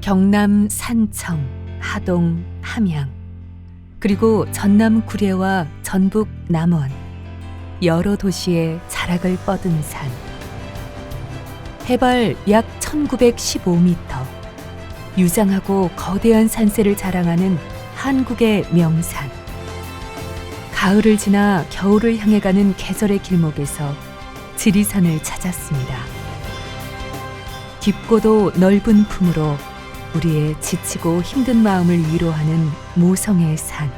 경남 산청, 하동, 함양, 그리고 전남 구례와 전북 남원 여러 도시의 자락을 뻗은 산. 해발 약 1915m. 유장하고 거대한 산세를 자랑하는 한국의 명산. 가을을 지나 겨울을 향해 가는 계절의 길목에서 지리산을 찾았습니다. 깊고도 넓은 품으로 우리의 지치고 힘든 마음을 위로하는 모성의 산.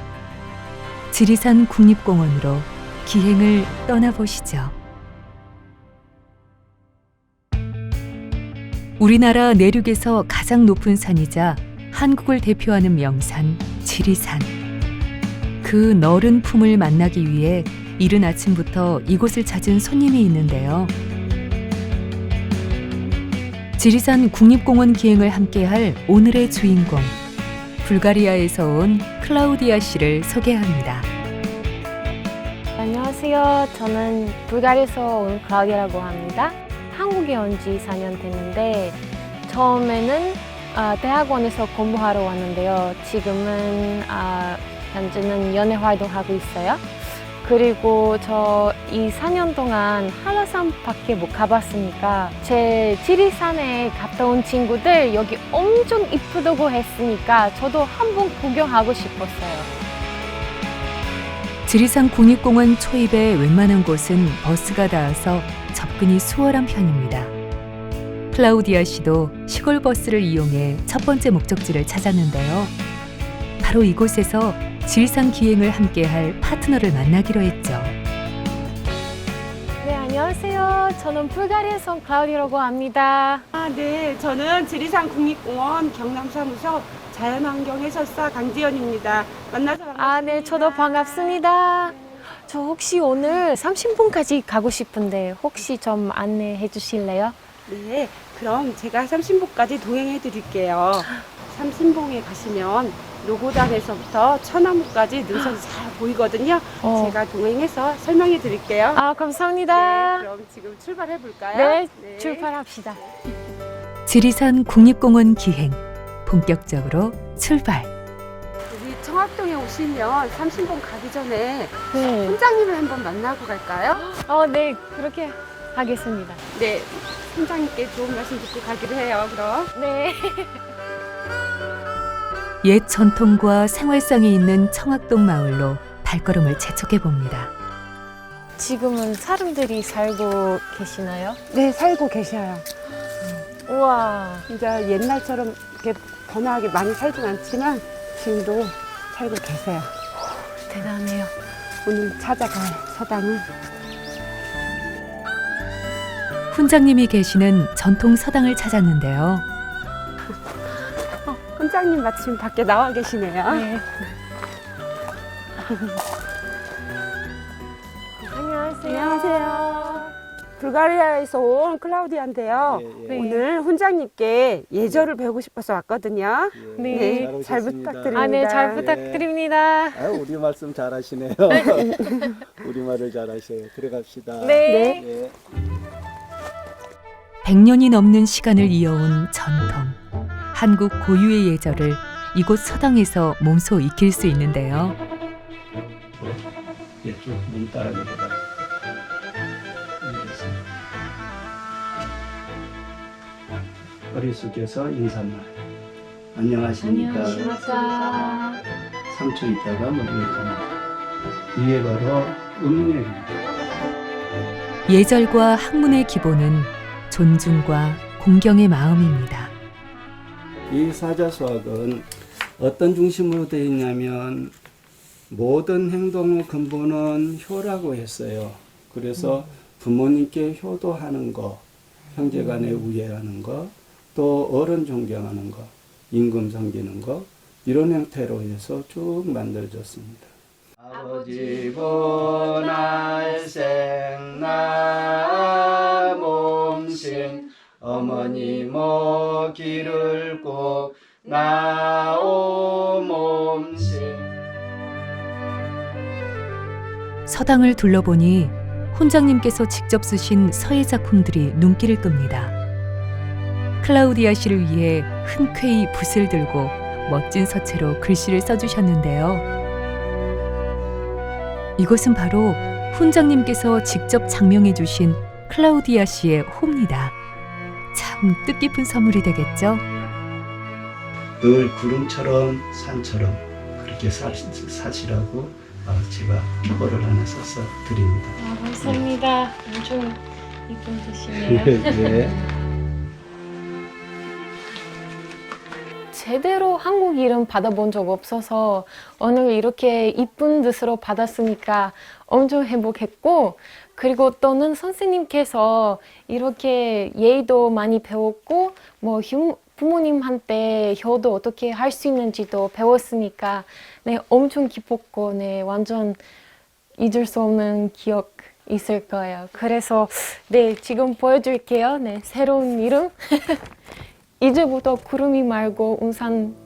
지리산 국립공원으로 기행을 떠나보시죠. 우리나라 내륙에서 가장 높은 산이자 한국을 대표하는 명산 지리산. 그 너른 품을 만나기 위해 이른 아침부터 이곳을 찾은 손님이 있는데요. 지리산 국립공원 기행을 함께할 오늘의 주인공 불가리아에서 온 클라우디아 씨를 소개합니다. 안녕하세요. 저는 불가리아에서 온 클라우디아라고 합니다. 한국에 온 지 4년 됐는데 처음에는 아, 대학원에서 공부하러 왔는데요. 지금은 아, 현재는 연애 활동하고 있어요. 그리고 저 이 4년 동안 한라산밖에 못 가봤으니까 제 지리산에 갔다 온 친구들 여기 엄청 이쁘다고 했으니까 저도 한번 구경하고 싶었어요. 지리산 국립공원 초입의 웬만한 곳은 버스가 닿아서 접근이 수월한 편입니다. 클라우디아 씨도 시골 버스를 이용해 첫 번째 목적지를 찾았는데요. 바로 이곳에서 지리산 기행을 함께할 파트너를 만나기로 했죠. 네, 안녕하세요. 저는 불가리아에서 온 클라우디라고 합니다. 아, 네. 저는 지리산 국립공원 경남사무소 자연환경 해설사 강지연입니다. 만나서 반갑습니다. 아, 네, 저도 반갑습니다. 저 혹시 오늘 삼신봉까지 가고 싶은데 혹시 좀 안내해 주실래요? 네. 그럼 제가 삼신봉까지 동행해 드릴게요. 삼신봉에 가시면 노고단에서부터 처나무까지 능선이 잘 보이거든요. 어. 제가 동행해서 설명해 드릴게요. 아, 감사합니다. 네, 그럼 지금 출발해 볼까요? 네, 출발합시다. 지리산 국립공원 기행 본격적으로 출발. 청학동에 오시면 삼신봉 가기 전에 네. 선장님을 한번 만나고 갈까요? 어, 네, 그렇게 하겠습니다. 네. 선장님께 좋은 말씀 듣고 가기로 해요. 그럼. 네. 옛 전통과 생활성이 있는 청학동 마을로 발걸음을 재촉해 봅니다. 지금은 사람들이 살고 계시나요? 네, 살고 계셔요. 우와. 진짜 옛날처럼 이렇게 번화하게 많이 살진 않지만 지금도 살고 계세요. 대단해요. 오늘 찾아갈 서당은 훈장님이 계시는 전통 서당을 찾았는데요. 어, 훈장님 마침 밖에 나와 계시네요. 네. 불가리아에서 온 클라우디아인데요. 예, 네. 오늘 훈장님께 예절을 배우고 싶어서 왔거든요. 예. 네. 네, 잘 오셨습니다. 부탁드립니다. 아, 네, 잘 예. 부탁드립니다. 아, 우리 말씀 잘하시네요. 우리 말을 잘하셔요. 들어갑시다. 네. 예. 100년이 넘는 시간을 이어온 전통. 한국 고유의 예절을 이곳 서당에서 몸소 익힐 수 있는데요. 예, 쭉눈 따라. 허리 숙여서 인사말. 안녕하십니까. 안녕하십니까. 3초 있다가 머리를 감아. 이게 바로 음력입니다. 예절과 학문의 기본은 존중과 공경의 마음입니다. 이 사자수학은 어떤 중심으로 되어 있냐면 모든 행동의 근본은 효라고 했어요. 그래서 부모님께 효도하는 거, 형제간에 우애하는 거, 또 어른 존경하는 거, 임금 섬기는 거 이런 형태로 해서 쭉 만들어졌습니다. 아버지 보날생 나 몸신 어머니 먹이를 꼭 나오몸세 서당을 둘러보니 훈장님께서 직접 쓰신 서예 작품들이 눈길을 끕니다. 클라우디아 씨를 위해 흔쾌히 붓을 들고 멋진 서체로 글씨를 써주셨는데요. 이것은 바로 훈장님께서 직접 장명해 주신 클라우디아 씨의 호입니다. 참 뜻깊은 선물이 되겠죠? 늘 구름처럼 산처럼 그렇게 사, 사시라고 어, 제가 표고를 하나 써서 드립니다. 아, 감사합니다. 엄청 이쁜 뜻이네요. 네. 제대로 한국 이름 받아본 적 없어서 오늘 이렇게 이쁜 뜻으로 받았으니까 엄청 행복했고 그리고 또는 선생님께서 이렇게 예의도 많이 배웠고 뭐 휴- 부모님한테 효도 어떻게 할 수 있는지도 배웠으니까 네 엄청 기뻤고 네 완전 잊을 수 없는 기억 있을 거예요. 그래서 네 지금 보여줄게요. 네 새로운 이름 이제부터 구름이 말고 운산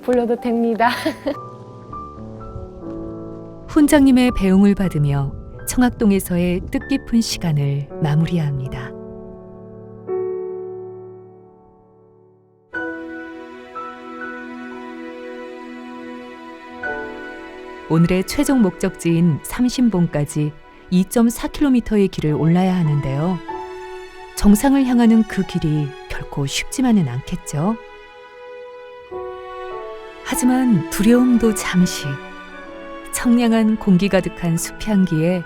불러도 됩니다. 훈장님의 배웅을 받으며 청학동에서의 뜻깊은 시간을 마무리합니다. 오늘의 최종 목적지인 삼신봉까지 2.4km의 길을 올라야 하는데요. 정상을 향하는 그 길이 결코 쉽지만은 않겠죠. 하지만 두려움도 잠시 청량한 공기 가득한 숲 향기에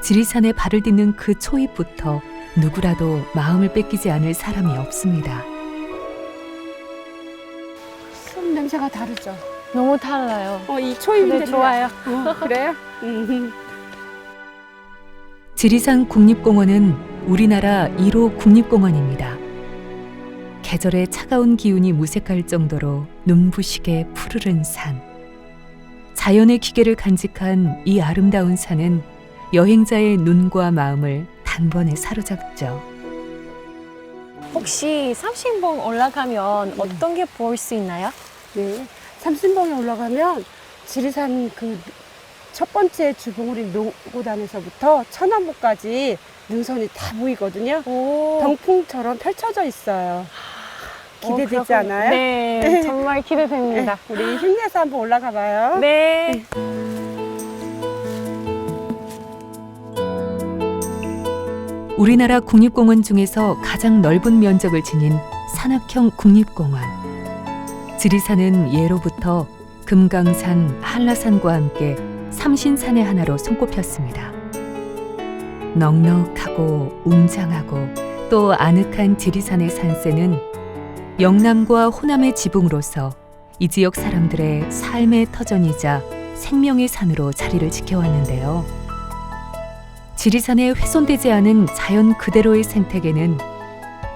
지리산에 발을 딛는 그 초입부터 누구라도 마음을 뺏기지 않을 사람이 없습니다. 숲 냄새가 다르죠. 너무 달라요. 어, 이 초입인데 근데 좋아요. 어, 그래요? 음. 지리산 국립공원은 우리나라 1호 국립공원입니다. 계절의 차가운 기운이 무색할 정도로 눈부시게 푸르른 산. 자연의 기계를 간직한 이 아름다운 산은 여행자의 눈과 마음을 단번에 사로잡죠. 혹시 삼신봉 올라가면 어떤 게 보일 수 있나요? 네. 삼신봉에 올라가면 지리산 그 첫 번째 주봉우리 노고단에서부터 천안봉까지 능선이 다 보이거든요. 오, 병풍처럼 펼쳐져 있어요. 기대되지. 않아요? 네, 정말 기대됩니다. 우리 힘내서 한번 올라가 봐요. 네. 우리나라 국립공원 중에서 가장 넓은 면적을 지닌 산악형 국립공원. 지리산은 예로부터 금강산, 한라산과 함께 삼신산의 하나로 손꼽혔습니다. 넉넉하고 웅장하고 또 아늑한 지리산의 산세는 영남과 호남의 지붕으로서 이 지역 사람들의 삶의 터전이자 생명의 산으로 자리를 지켜왔는데요. 지리산에 훼손되지 않은 자연 그대로의 생태계는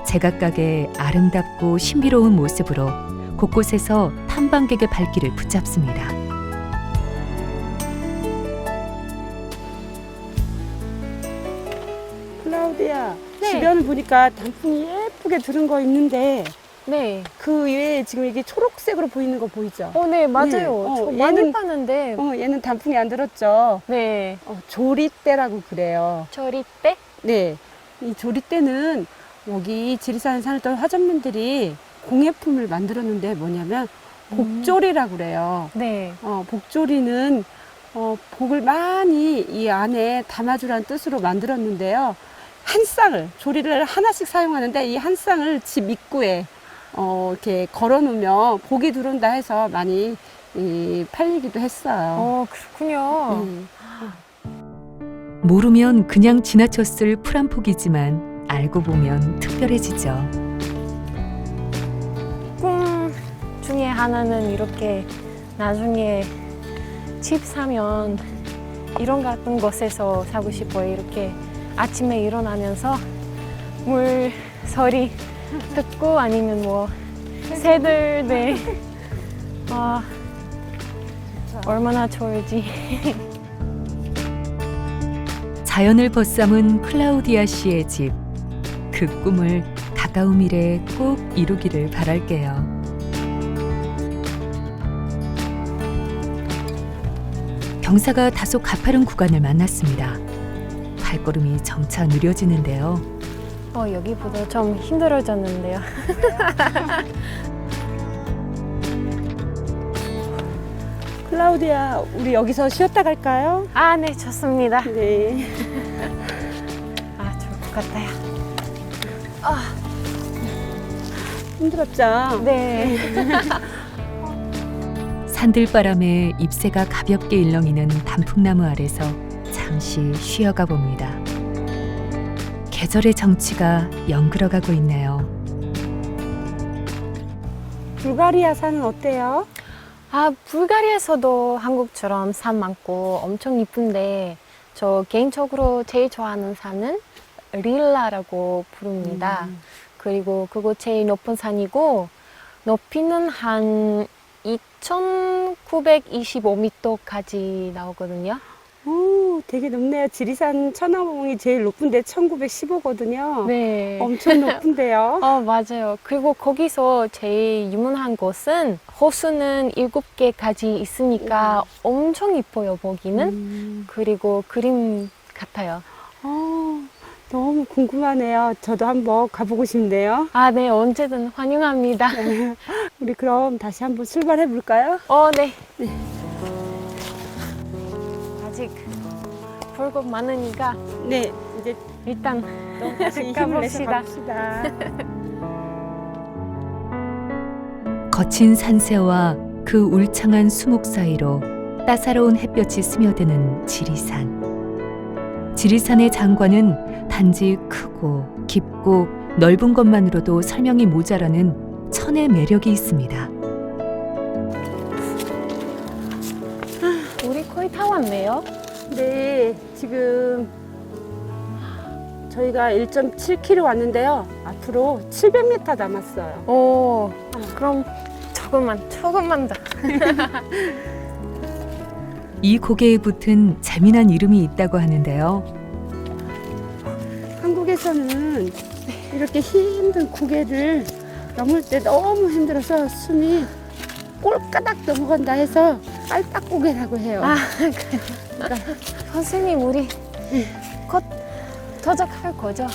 제각각의 아름답고 신비로운 모습으로 곳곳에서 탐방객의 발길을 붙잡습니다. 클라우디아, 네. 주변을 보니까 단풍이 예쁘게 들은 거 있는데 네. 그 위에 지금 이게 초록색으로 보이는 거 보이죠? 어, 네, 맞아요. 네. 어, 저 많이 얘는- 봤는데. 어, 얘는 단풍이 안 들었죠. 네. 어, 조리대라고 그래요. 때? 네. 이 조리대는 여기 지리산 산을 떠 화전민들이 공예품을 만들었는데 뭐냐면 복조리라고 그래요. 네. 어, 복조리는 어, 복을 많이 이 안에 담아주라는 뜻으로 만들었는데요. 한 쌍을, 조리를 하나씩 사용하는데 이 한 쌍을 집 입구에 어, 이렇게 걸어 놓으면 복이 들어온다 해서 많이 이, 팔리기도 했어요. 어, 그렇군요. 음. 모르면 그냥 지나쳤을 풀 한 폭이지만 알고 보면 특별해지죠. 꿈 중에 하나는 이렇게 나중에 집 사면 이런 같은 곳에서 사고 싶어요. 이렇게 아침에 일어나면서 물 소리 듣고 아니면 뭐 새들 네. 아 얼마나 좋을지. 자연을 벗삼은 클라우디아 씨의 집. 그 꿈을 가까운 미래에 꼭 이루기를 바랄게요. 경사가 다소 가파른 구간을 만났습니다. 발걸음이 점차 느려지는데요. 어, 여기보다 좀 힘들어졌는데요. 클라우디아, 우리 여기서 쉬었다 갈까요? 아, 네, 좋습니다. 네. 아, 좋을 것 같아요. 힘들었죠? 네. 산들바람에 잎새가 가볍게 일렁이는 단풍나무 아래서 잠시 쉬어가 봅니다. 계절의 정취가 연그러가고 있네요. 불가리아 산은 어때요? 아, 불가리아에서도 한국처럼 산 많고 엄청 이쁜데 저 개인적으로 제일 좋아하는 산은 릴라라고 부릅니다. 음. 그리고 그거 제일 높은 산이고 높이는 한 2,925m까지 나오거든요. 오, 되게 높네요. 지리산 천하봉이 제일 높은데 1915거든요. 네. 엄청 높은데요. 어, 맞아요. 그리고 거기서 제일 유명한 곳은 호수는 일곱 개까지 있으니까 엄청 이뻐요, 보기는. 음. 그리고 그림 같아요. 어, 너무 궁금하네요. 저도 한번 가보고 싶네요. 아, 네, 언제든 환영합니다. 우리 그럼 다시 한번 출발해 볼까요? 어, 네. 아 볼것 많으니까 네, 이제 일단 또 다시 힘을 내서 가봅시다. 가봅시다. 거친 산세와 그 울창한 수목 사이로 따사로운 햇볕이 스며드는 지리산. 지리산의 장관은 단지 크고 깊고 넓은 것만으로도 설명이 모자라는 천의 매력이 있습니다. 우리 거의 다 왔네요. 네, 지금 저희가 1.7km 왔는데요. 앞으로 700m 남았어요. 오, 그럼 조금만, 조금만 더. 이 고개에 붙은 재미난 이름이 있다고 하는데요. 한국에서는 이렇게 힘든 구개를 넘을 때 너무 힘들어서 숨이 꼴까닥 넘어간다 해서 깔딱고개라고 해요. 아, 선생님, 우리 곧 도착할 거죠?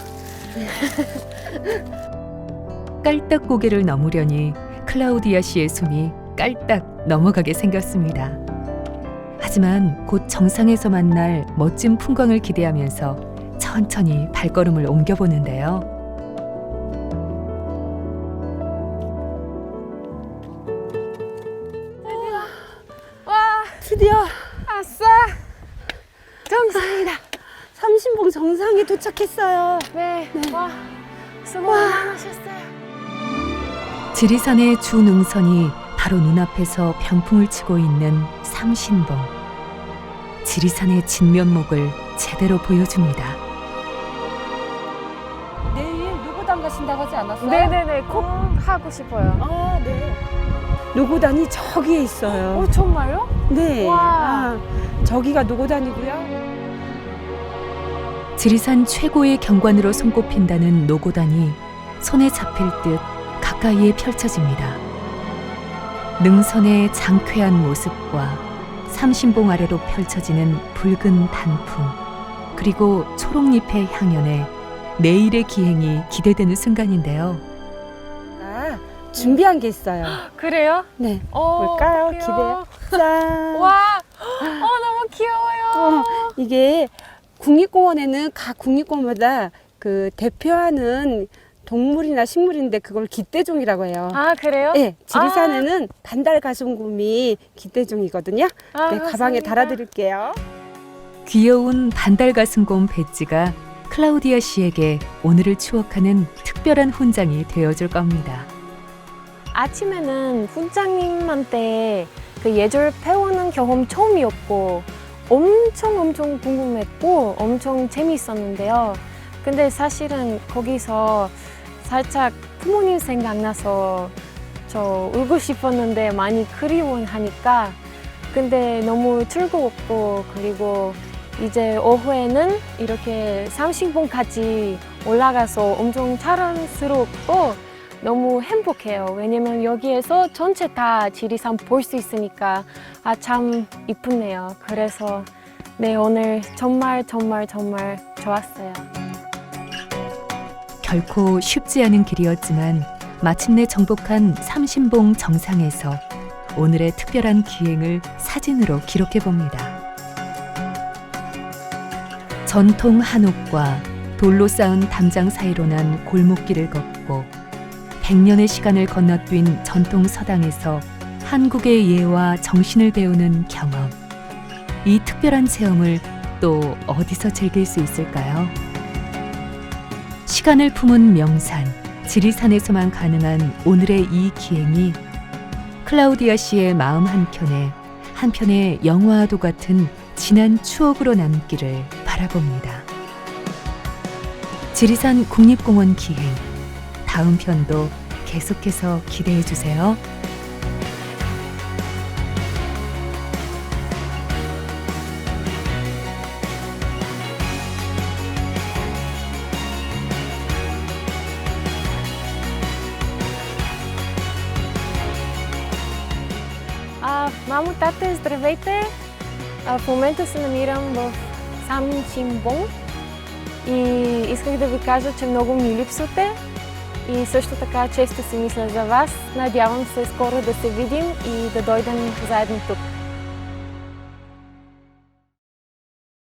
깔딱 고개를 넘으려니 클라우디아 씨의 숨이 깔딱 넘어가게 생겼습니다. 하지만 곧 정상에서 만날 멋진 풍광을 기대하면서 천천히 발걸음을 옮겨보는데요. 와, 드디어! 정상이다. 삼신봉 정상에 도착했어요. 네, 와, 수고 많으셨어요. 지리산의 주 능선이 바로 눈앞에서 병풍을 치고 있는 삼신봉. 지리산의 진면목을 제대로 보여줍니다. 내일 노고단 가신다고 하지 않았어요? 네네네, 꼭 하고 싶어요. 아, 네. 노고단이 저기에 있어요. 오, 정말요? 네. 와. 아, 저기가 노고단이고요. 지리산 최고의 경관으로 손꼽힌다는 노고단이 손에 잡힐 듯 가까이에 펼쳐집니다. 능선의 장쾌한 모습과 삼신봉 아래로 펼쳐지는 붉은 단풍, 그리고 초록잎의 향연에 내일의 기행이 기대되는 순간인데요. 아, 준비한 게 있어요. 그래요? 네. 어, 뭘까요? 어떡해요? 기대요. 짠. 와, 어, 너무 귀여워요. 어, 이게 국립공원에는 각 국립공원마다 그 대표하는 동물이나 식물인데 그걸 기대종이라고 해요. 아, 그래요? 네, 지리산에는 반달 가슴곰이 기대종이거든요. 아, 네, 가방에. 달아드릴게요. 귀여운 반달 가슴곰 배지가 클라우디아 씨에게 오늘을 추억하는 특별한 훈장이 되어줄 겁니다. 아침에는 훈장님한테 그 예절 배우는 경험 처음이었고 엄청 엄청 궁금했고 엄청 재미있었는데요. 근데 사실은 거기서 살짝 부모님 생각나서 저 울고 싶었는데 많이 그리워하니까 근데 너무 즐거웠고 그리고 이제 오후에는 이렇게 삼신봉까지 올라가서 엄청 자랑스럽고 너무 행복해요. 왜냐면 여기에서 전체 다 지리산 볼 수 있으니까 아 참 이쁘네요. 그래서 네 오늘 정말 정말 정말 좋았어요. 결코 쉽지 않은 길이었지만 마침내 정복한 삼신봉 정상에서 오늘의 특별한 기행을 사진으로 기록해 봅니다. 전통 한옥과 돌로 쌓은 담장 사이로 난 골목길을 걷고 100년의 시간을 건너뛴 전통 서당에서 한국의 예와 정신을 배우는 경험. 이 특별한 체험을 또 어디서 즐길 수 있을까요? 시간을 품은 명산, 지리산에서만 가능한 오늘의 이 기행이 클라우디아 씨의 마음 한켠에 한편의 영화와도 같은 진한 추억으로 남기를 바라봅니다. 지리산 국립공원 기행 다음 편도 계속해서 기대해 주세요. А, мамо, тате, здравейте! А, в момента се намирам в Сам Чимбон и исках да ви кажа, че много ми липсвате И също така често си мисля за вас. Надявам се скоро да се видим и да дойдем заедно тук.